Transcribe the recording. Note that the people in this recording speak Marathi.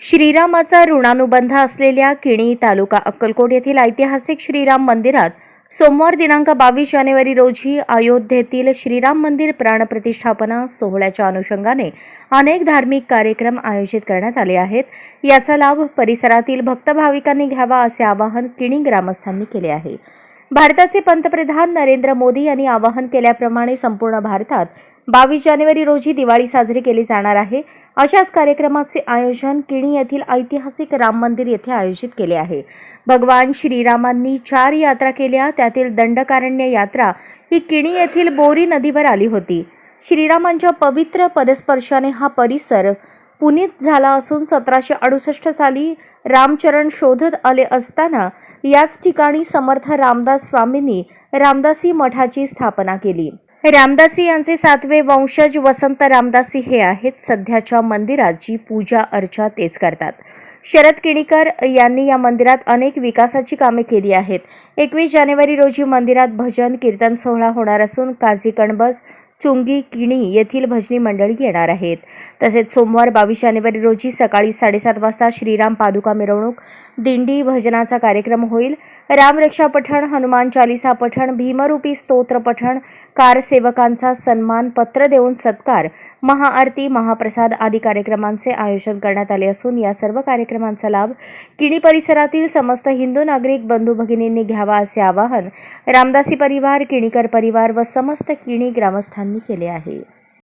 श्रीरामाचा ऋणानुबंध असलेल्या किणी तालुका अक्कलकोट येथील ऐतिहासिक श्रीराम मंदिरात सोमवार दिनांक बावीस जानेवारी रोजी अयोध्येतील श्रीराम मंदिर प्राणप्रतिष्ठापना सोहळ्याच्या अनुषंगाने अनेक धार्मिक कार्यक्रम आयोजित करण्यात आले आहेत. याचा लाभ परिसरातील भक्त भाविकांनी घ्यावा असे आवाहन किणी ग्रामस्थांनी केले आहे. भारताचे पंतप्रधान नरेंद्र मोदी यांनी आवाहन केल्याप्रमाणे संपूर्ण भारतात बावीस जानेवारी रोजी दिवाळी साजरी केली जाणार आहे. अशाच कार्यक्रमाचे आयोजन किणी येथील ऐतिहासिक राम मंदिर येथे आयोजित केले आहे. भगवान श्रीरामांनी चार यात्रा केल्या. त्यातील दंडकारण्य यात्रा ही किणी येथील बोरी नदीवर आली होती. श्रीरामांच्या पवित्र पदस्पर्शाने हा परिसर पुनीत झाला असून सतराशे अडुसष्ट साली रामचरण शोधत आले असताना याच ठिकाणी समर्थ रामदास स्वामींनी रामदासी मठाची स्थापना केली. रामदासी यांचे सातवे वंशज वसंत रामदासी हे आहेत. सध्याच्या मंदिरात जी पूजा अर्चा तेच करतात. शरद किणीकर यांनी या मंदिरात अनेक विकासाची कामे केली आहेत. एकवीस जानेवारी रोजी मंदिरात भजन कीर्तन सोहळा होणार असून काझी कणबस चुंगी किणी येथील भजनी मंडळी येणार आहेत. तसेच सोमवार बावीस जानेवारी रोजी सकाळी साडेसात वाजता श्रीराम पादुका मिरवणूक दिंडी भजनाचा कार्यक्रम होईल. रामरक्षा पठण हनुमान चालिसा पठण भीमरूपी स्तोत्र पठण कार सेवकांचा सन्मान पत्र देऊन सत्कार महाआरती महाप्रसाद आदी कार्यक्रमांचे आयोजन करण्यात आले असून या सर्व कार्यक्रमांचा लाभ किणी परिसरातील समस्त हिंदू नागरिक बंधू भगिनींनी घ्यावा असे आवाहन रामदासी परिवार किणीकर परिवार व समस्त किणी ग्रामस्थांनी केले आहे.